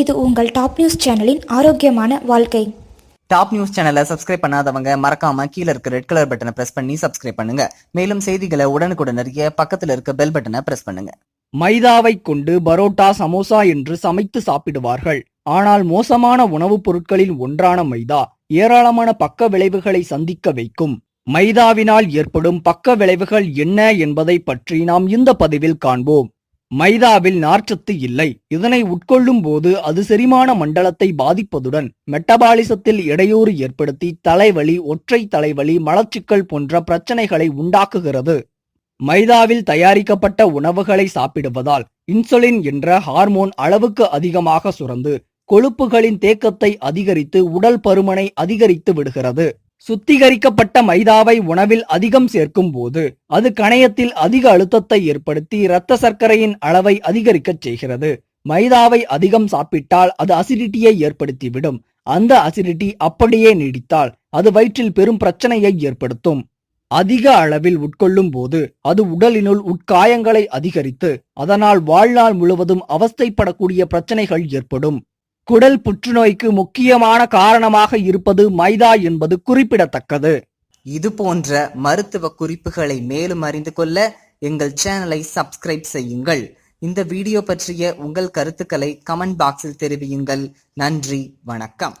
இது உங்கள் top news சேனலின் ஆரோக்கியமான வாழ்க்கை. டாப் நியூஸ் சேனலை சப்ஸ்கிரைப் பண்ணாதவங்க மறக்காம கீழ இருக்க ரெட் கலர் பட்டனை பிரஸ் பண்ணி சப்ஸ்கிரைப் பண்ணுங்க. மேலும் செய்திகளை உடனுக்குடன் அறிய பக்கத்துல இருக்க பெல் பட்டனை பிரஸ் பண்ணுங்க. மைதாவை கொண்டு பரோட்டா சமோசா என்று சமைத்து சாப்பிடுவார்கள். ஆனால் மோசமான உணவுப் பொருட்களில் ஒன்றான மைதா ஏராளமான பக்க விளைவுகளை சந்திக்க வைக்கும். மைதாவினால் ஏற்படும் பக்க விளைவுகள் என்ன என்பதை பற்றி நாம் இந்த பதிவில் காண்போம். மைதாவில் நார்ச்சத்து இல்லை. இதனை உட்கொள்ளும் போது அது செரிமான மண்டலத்தை பாதிப்பதுடன் மெட்டபாலிசத்தில் இடையூறு ஏற்படுத்தி தலைவலி ஒற்றை தலைவலி மலச்சிக்கல் போன்ற பிரச்சனைகளை உண்டாக்குகிறது. மைதாவில் தயாரிக்கப்பட்ட உணவுகளை சாப்பிடுவதால் இன்சுலின் என்ற ஹார்மோன் அளவுக்கு அதிகமாக சுரந்து கொழுப்புகளின் தேக்கத்தை அதிகரித்து உடல் பருமனை அதிகரித்து விடுகிறது. சுத்திகரிக்கப்பட்ட மைதாவை உணவில் அதிகம் சேர்க்கும் போது அது கணையத்தில் அதிக அழுத்தத்தை ஏற்படுத்தி இரத்த சர்க்கரையின் அளவை அதிகரிக்கச் செய்கிறது. மைதாவை அதிகம் சாப்பிட்டால் அது அசிடிட்டியை ஏற்படுத்திவிடும். அந்த அசிடிட்டி அப்படியே நீடித்தால் அது வயிற்றில் பெரும் பிரச்சனையை ஏற்படுத்தும். அதிக அளவில் உட்கொள்ளும் போது அது உடலினுள் உட்காயங்களை அதிகரித்து அதனால் வாழ்நாள் முழுவதும் அவஸ்தைப்படக்கூடிய பிரச்சனைகள் ஏற்படும். குடல் புற்றுநோய்க்கு முக்கியமான காரணமாக இருப்பது மைதா என்பது குறிப்பிடத்தக்கது. இது போன்ற மருத்துவ குறிப்புகளை மேலும் அறிந்து கொள்ள எங்கள் சேனலை சப்ஸ்கிரைப் செய்யுங்கள். இந்த வீடியோ பற்றிய உங்கள் கருத்துக்களை கமெண்ட் பாக்ஸில் தெரிவியுங்கள். நன்றி வணக்கம்.